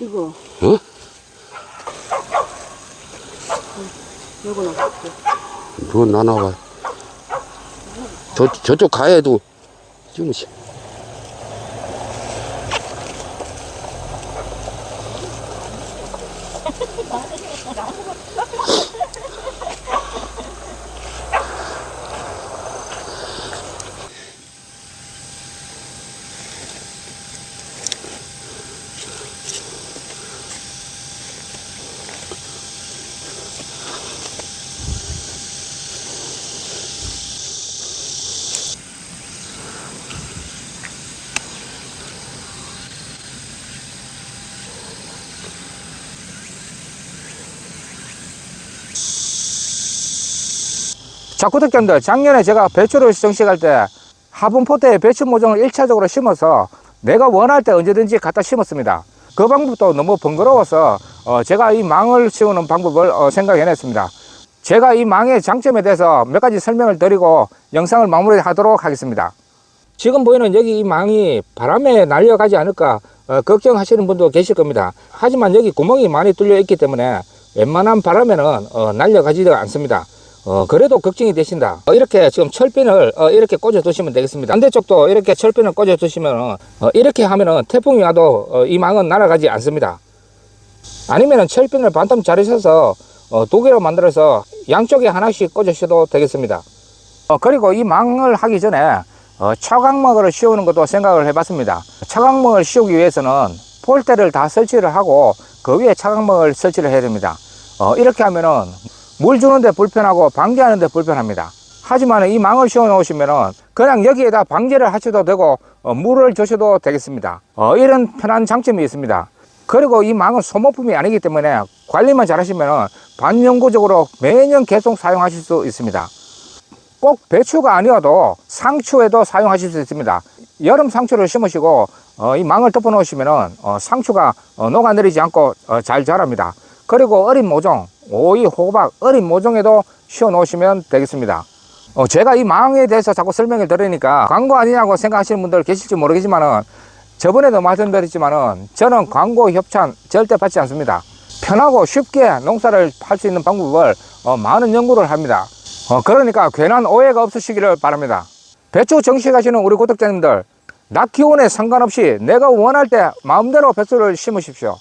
이거. 어? 요거 넣을게. 그건 나눠봐. 저, 저쪽 가해도 지금 시- 자, 구독자님들, 작년에 제가 배추를 정식할 때 화분 포트에 배추 모종을 1차적으로 심어서 내가 원할 때 언제든지 갖다 심었습니다. 그 방법도 너무 번거로워서 어, 제가 이 망을 씌우는 방법을 어, 생각해냈습니다. 제가 이 망의 장점에 대해서 몇 가지 설명을 드리고 영상을 마무리하도록 하겠습니다. 지금 보이는 여기 이 망이 바람에 날려가지 않을까 어, 걱정하시는 분도 계실 겁니다. 하지만 여기 구멍이 많이 뚫려 있기 때문에 웬만한 바람에는 어, 날려가지가 않습니다. 어, 그래도 걱정이 되신다. 어, 이렇게 지금 철핀을 어, 이렇게 꽂아 두시면 되겠습니다. 반대쪽도 이렇게 철핀을 꽂아 두시면 어, 이렇게 하면은 태풍이 와도 어, 이 망은 날아가지 않습니다. 아니면은 철핀을 반텀 자르셔서 어, 두 개로 만들어서 양쪽에 하나씩 꽂으셔도 되겠습니다. 어, 그리고 이 망을 하기 전에 어, 차광막을 씌우는 것도 생각을 해봤습니다. 차광막을 씌우기 위해서는 폴대를 다 설치를 하고 그 위에 차광막을 설치를 해야 됩니다. 어, 이렇게 하면은 물 주는데 불편하고 방제하는데 불편합니다. 하지만 이 망을 씌워 놓으시면은 그냥 여기에다 방제를 하셔도 되고 어, 물을 주셔도 되겠습니다. 어, 이런 편한 장점이 있습니다. 그리고 이 망은 소모품이 아니기 때문에 관리만 잘하시면은 반영구적으로 매년 계속 사용하실 수 있습니다. 꼭 배추가 아니어도 상추에도 사용하실 수 있습니다. 여름 상추를 심으시고 어, 이 망을 덮어 놓으시면은 어, 상추가 어, 녹아내리지 않고 어, 잘 자랍니다. 그리고 어린 모종, 오이, 호박, 어린 모종에도 씌워 놓으시면 되겠습니다. 어, 제가 이 망에 대해서 자꾸 설명을 드리니까 광고 아니냐고 생각하시는 분들 계실지 모르겠지만은 저번에도 말씀드렸지만은 저는 광고 협찬 절대 받지 않습니다. 편하고 쉽게 농사를 할 수 있는 방법을 어, 많은 연구를 합니다. 어, 그러니까 괜한 오해가 없으시기를 바랍니다. 배추 정식하시는 우리 구독자님들, 낮 기온에 상관없이 내가 원할 때 마음대로 배추를 심으십시오.